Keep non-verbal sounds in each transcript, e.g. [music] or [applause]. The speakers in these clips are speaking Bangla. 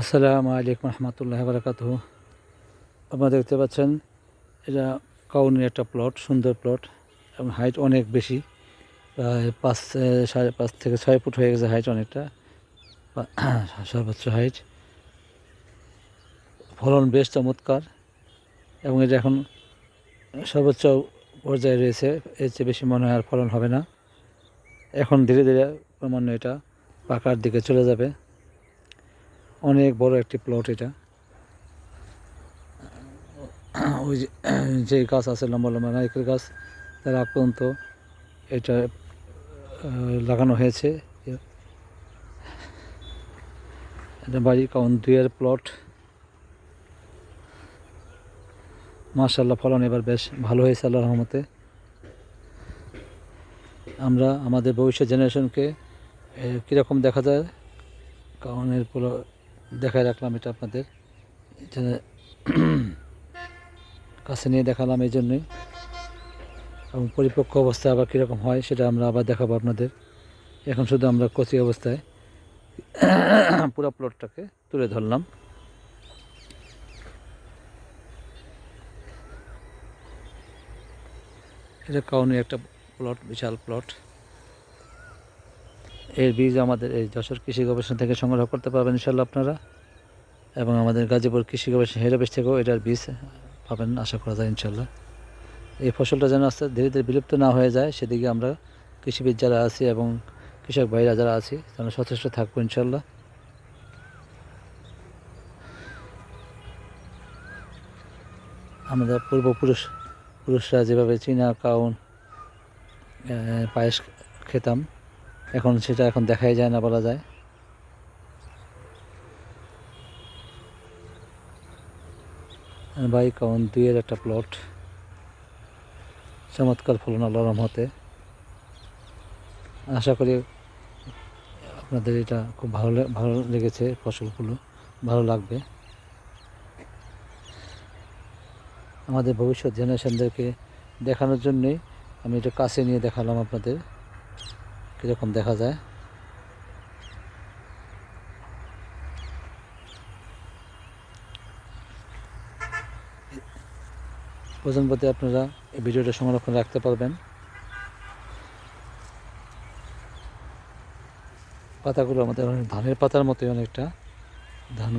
আসসালামু আলাইকুম রহমতুল্লাহ বারকাত আপনারা দেখতে পাচ্ছেন, এটা কাউনের একটা প্লট সুন্দর প্লট এবং হাইট অনেক বেশি। প্রায় পাঁচ সাড়ে পাঁচ থেকে ছয় ফুট হয়ে গেছে হাইট অনেকটা। [clears throat] সর্বোচ্চ হাইট ফলন বেশ চমৎকার, এবং এটা এখন সর্বোচ্চ পর্যায়ে রয়েছে। এর চেয়ে বেশি মনে হয় আর ফলন হবে না। এখন ধীরে ধীরে ক্রমান্বয়ে এটা পাকার দিকে চলে যাবে। অনেক বড় একটি প্লট এটা। ওই যে গাছ আছে, লম্বা লম্বা নারকেল গাছ, তার আগ পর্যন্ত এটা লাগানো হয়েছে। এটা বাড়ি কারণ, দুইয়ের প্লট মার্শাল্লাহ ফলন এবার বেশ ভালো হয়েছে আল্লাহ রহমতে। আমরা আমাদের ভবিষ্যৎ জেনারেশনকে কীরকম দেখা যায়? কারণ এরপর দেখায় রাখলাম এটা আপনাদের। এটা [clears throat] কাছে নিয়ে দেখালাম এই জন্যই। এবং পরিপক্ক অবস্থায় আবার কীরকম হয় সেটা আমরা আবার দেখাবো আপনাদের। এখন শুধু আমরা কচি অবস্থায় [clears throat] পুরো প্লটটাকে তুলে ধরলাম। এটা কাউনি একটা প্লট বিশাল প্লট এর বীজ আমাদের এই যশোর কৃষি গবেষণা থেকে সংগ্রহ করতে পারবেন ইনশাল্লাহ আপনারা। এবং আমাদের গাজীপুর কৃষি গবেষণা অফিস থেকেও এটার বীজ পাবেন, আশা করা যায় ইনশাল্লাহ এই ফসলটা যেন আস্তে ধীরে ধীরে বিলুপ্ত না হয়ে যায়, সেদিকে আমরা কৃষিবিদ যারা আছি এবং কৃষক ভাইরা যারা আছি তারা সচেষ্ট থাকব ইনশাল্লাহ আমাদের পূর্বপুরুষ, পুরুষরা যেভাবে চীনা, কাউন পায়েস খেতাম এখন সেটা এখন দেখাই যায় না, বলা যায়। বাই কাউন দুইয়ের একটা প্লট চমৎকার ফলন আল্লাহ রহমতে। আশা করি আপনাদের এটা খুব ভালো ভালো লেগেছে ফসলগুলো, ভালো লাগবে। আমাদের ভবিষ্যৎ জেনারেশনদেরকে দেখানোর জন্যই আমি এটা কাছে নিয়ে দেখালাম আপনাদের। কীরকম দেখা যায়। প্রজন্মতে আপনারা এই ভিডিওটা সংরক্ষণ রাখতে পারবেন। পাতাগুলো আমাদের অনেক ধানের পাতার মতোই অনেকটা। ধান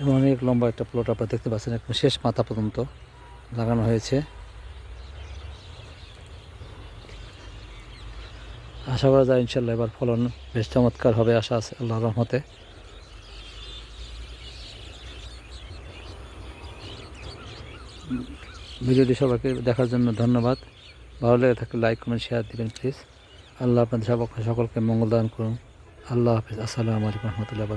এবং অনেক লম্বা একটা প্লট আপনারা দেখতে পাচ্ছেন, একদম শেষ মাথা পর্যন্ত লাগানো হয়েছে। আশা করা যায় ইনশাল্লাহ এবার ফলন বেশ চমৎকার হবে, আশা আছে আল্লাহ রহমতে। ভিডিওটি সবাইকে দেখার জন্য ধন্যবাদ। ভালো লেগে থাকলে লাইক কমেন্ট শেয়ার দিবেন প্লিজ আল্লাহ আপনাদের সকলকে মঙ্গল দান করুন। আল্লাহ হাফিজ। আসসালামু আলাইকুম রহমতুল্লাহ।